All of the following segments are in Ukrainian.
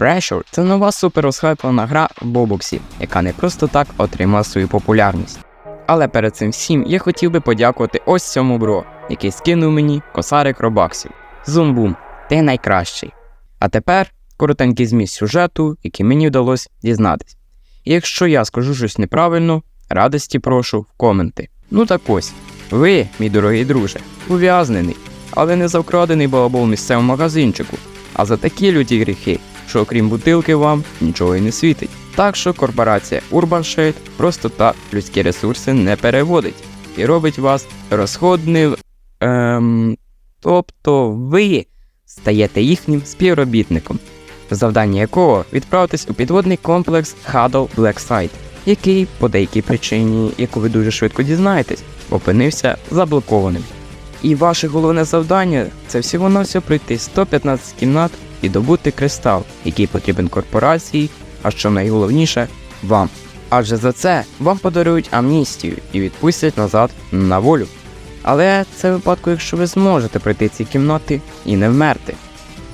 Pressure – це нова суперосхайплена гра в Бобоксі, яка не просто так отримала свою популярність. Але перед цим всім я хотів би подякувати ось цьому бро, який скинув мені косарик робаксів. Зумбум, ти найкращий. А тепер коротенький зміст сюжету, який мені вдалося дізнатись. І якщо я скажу щось неправильно, радості прошу в коменти. Ну так ось, ви, мій дорогий друже, ув'язнений, але не за вкрадений балабол місцевому магазинчику, а за такі люті гріхи, що окрім бутилки вам нічого й не світить. Так що корпорація Urban Shade просто так людські ресурси не переводить і робить вас розходним. Ем, тобто ви стаєте їхнім співробітником, завдання якого відправитись у підводний комплекс Huddle Blackside, який, по деякій причині, яку ви дуже швидко дізнаєтесь, опинився заблокованим. І ваше головне завдання це всього на все пройти 115 кімнат і добути кристал, який потрібен корпорації, а що найголовніше вам. Адже за це вам подарують амністію і відпустять назад на волю. Але це випадку, якщо ви зможете пройти ці кімнати і не вмерти.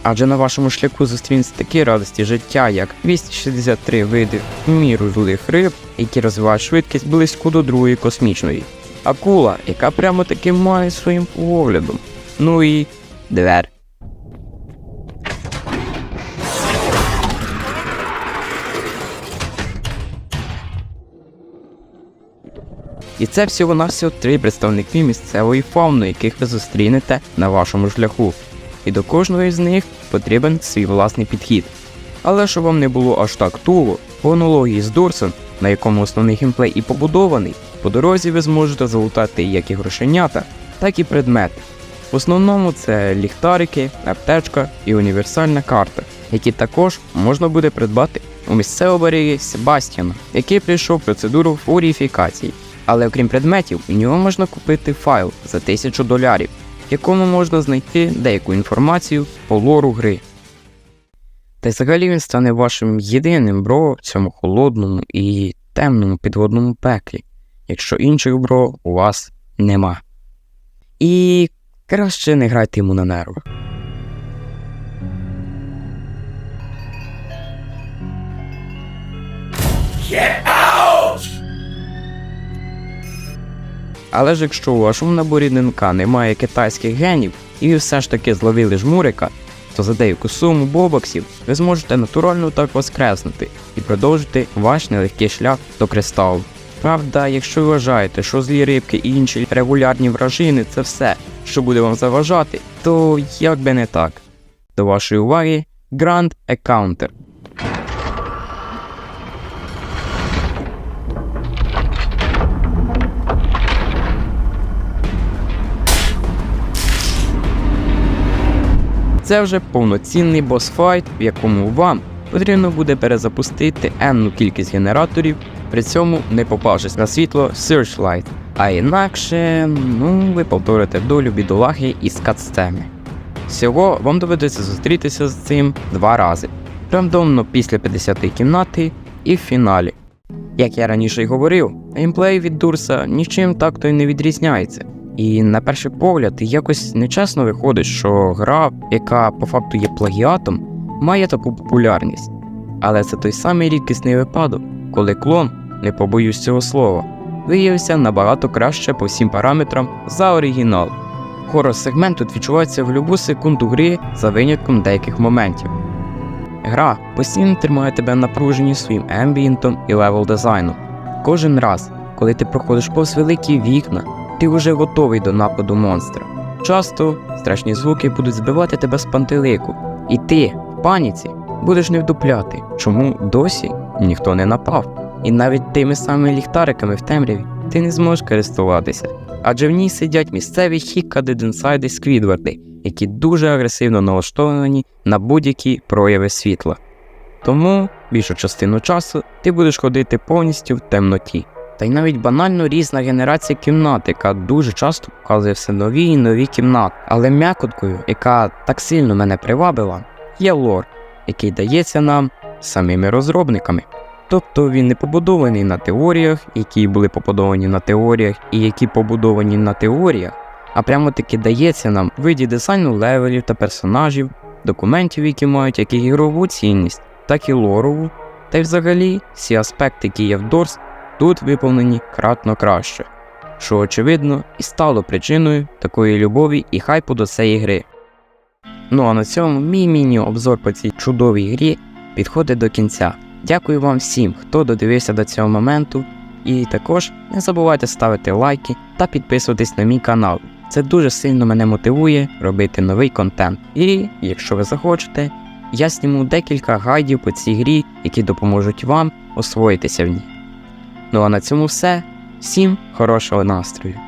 Адже на вашому шляху зустрінеться такі радості життя, як 263 види міру злих риб, які розвивають швидкість близько до другої космічної. Акула, яка прямо таки має своїм поглядом. Ну і двер. І це всього навсього три представники місцевої фауни, яких ви зустрінете на вашому шляху. І до кожного із них потрібен свій власний підхід. Але щоб вам не було аж так туго, по аналогії з Дурсом, на якому основний геймплей і побудований, по дорозі ви зможете залутати як і грошенята, так і предмети. В основному це ліхтарики, аптечка і універсальна карта, які також можна буде придбати у місцевому барі Себастьяна, який пройшов процедуру фуріфікації. Але окрім предметів, у нього можна купити файл за 1000 долярів, в якому можна знайти деяку інформацію по лору гри. Та й взагалі він стане вашим єдиним бро в цьому холодному і темному підводному пеклі, якщо інших бро у вас нема. І краще не грайте йому на нервах. Але ж якщо у вашому наборі ДНК немає китайських генів, і ви все ж таки зловили жмурика, то за деяку суму бобоксів ви зможете натурально так воскреснути і продовжити ваш нелегкий шлях до кристалу. Правда, якщо ви вважаєте, що злі рибки і інші регулярні вражини це все, що буде вам заважати, то як би не так. До вашої уваги Grand Encounter. Це вже повноцінний босфайт, в якому вам потрібно буде перезапустити енну кількість генераторів, при цьому не попавшись на світло Searchlight. А інакше, ну, ви повторите долю бідолаги із катстеми. Всього вам доведеться зустрітися з цим два рази. Рандомно після 50-ї кімнати і в фіналі. Як я раніше й говорив, геймплей від Дурса нічим так то й не відрізняється. І на перший погляд якось нечесно виходить, що гра, яка по факту є плагіатом, має таку популярність. Але це той самий рідкісний випадок, коли клон, не побоюсь цього слова, виявився набагато краще по всім параметрам за оригінал. Хорор сегмент тут відчувається в любу секунду гри за винятком деяких моментів. Гра постійно тримає тебе напружені своїм ембієнтом і левел дизайном. Кожен раз, коли ти проходиш повз великі вікна, ти вже готовий до нападу монстра. Часто страшні звуки будуть збивати тебе з пантелику, і ти в паніці будеш не вдупляти, чому досі ніхто не напав. І навіть тими самими ліхтариками в темряві ти не зможеш користуватися, адже в ній сидять місцеві хікади Денсайди Сквідварди, які дуже агресивно налаштовані на будь-які прояви світла. Тому більшу частину часу ти будеш ходити повністю в темноті. Та й навіть банально різна генерація кімнат, яка дуже часто показує все нові і нові кімнати. Але м'якоткою, яка так сильно мене привабила, є лор, який дається нам самими розробниками. Тобто він не побудований на теоріях, які були побудовані на теоріях, і які побудовані на теоріях, а прямо таки дається нам в виді дизайну левелів та персонажів, документів, які мають як і ігрову цінність, так і лорову, та й взагалі всі аспекти, які є в Doors, тут виповнені кратно краще, що очевидно і стало причиною такої любові і хайпу до цієї гри. Ну а на цьому мій міні-обзор по цій чудовій грі підходить до кінця. Дякую вам всім, хто додивився до цього моменту. І також не забувайте ставити лайки та підписуватись на мій канал. Це дуже сильно мене мотивує робити новий контент. І якщо ви захочете, я зніму декілька гайдів по цій грі, які допоможуть вам освоїтися в ній. Ну а на цьому все. Всім хорошого настрою!